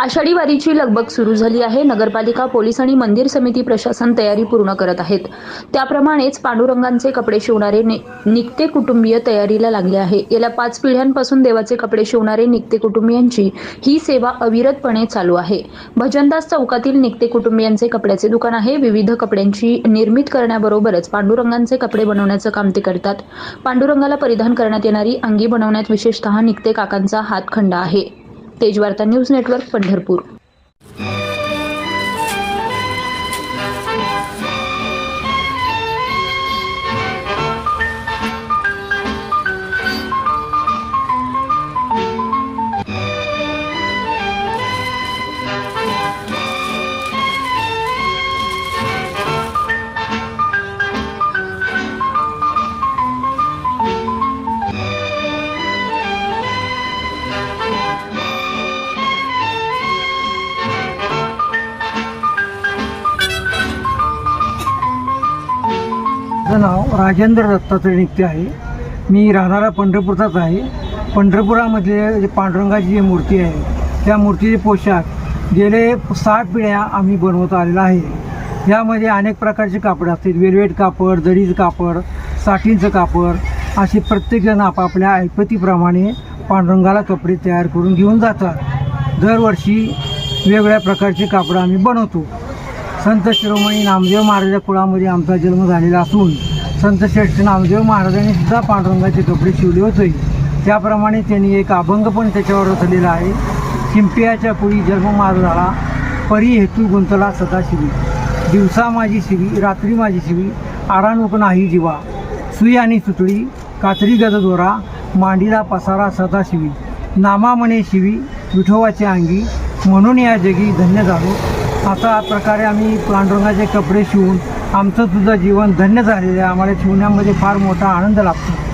आषाढी वारीची लगबग सुरू झाली आहे. नगरपालिका पोलीस आणि मंदिर समिती प्रशासन तयारी पूर्ण करत आहेत. त्याप्रमाणेच पांडुरंगांचे कपडे शिवणारे नि- निकते कुटुंबीय तयारीला लागले आहे. गेल्या पाच पिढ्यांपासून देवाचे कपडे शिवणारे निकते कुटुंबियांची ही सेवा अविरतपणे चालू आहे. भजनदास चौकातील निकते कुटुंबियांचे कपड्याचे दुकान आहे. विविध कपड्यांची निर्मित करण्याबरोबरच पांडुरंगांचे कपडे बनवण्याचं काम ते करतात. पांडुरंगाला परिधान करण्यात येणारी अंगी बनवण्यात विशेषतः निकते काकांचा हातखंडा आहे. तेजवार्ता न्यूज नेटवर्क पंढरपूर माझं नाव राजेंद्र दत्तात्रय निघते आहे. मी राहणारा पंढरपूरचाच आहे. पंढरपुरामधले जे पांडुरंगाची जी मूर्ती आहे त्या मूर्तीचे पोशाख गेले साठ पिढ्या आम्ही बनवत आलेला आहे. यामध्ये अनेक प्रकारचे कापड असतील वेलवेट कापड दरीचं कापड साठींचं कापड असे प्रत्येकजण आपापल्या ऐपतीप्रमाणे पांडुरंगाला कपडे तयार करून घेऊन जातात. दरवर्षी वेगवेगळ्या प्रकारचे कापडं आम्ही बनवतो. संत शिरोमणी नामदेव महाराजा कुळामध्ये आमचा जन्म झालेला असून संत श्रेष्ठ नामदेव महाराजांनी सुद्धा पांडुरंगाचे कपडे शिवले होते. त्याप्रमाणे त्यांनी एक अभंग पण त्याच्यावर रचलेला आहे. शिंपियाच्या कुळी जन्म माझा झाला परी हेतू गुंतला सदाशिवी. दिवसा माझी शिवी रात्री माझी शिवी आराणूक नाही जीवा. सुई आणि सुतळी कात्री गजदोरा मांडीला पसारा सदाशिवी. नामा म्हणे शिवी विठोवाचे अंगी म्हणून या जगी धन्य झालो. अशा प्रकारे आम्ही पांडुरंगाचे कपडे शिवून आमचं सुद्धा जीवन धन्य झालेलं आहे. आम्हाला शिवण्यामध्ये फार मोठा आनंद लागतो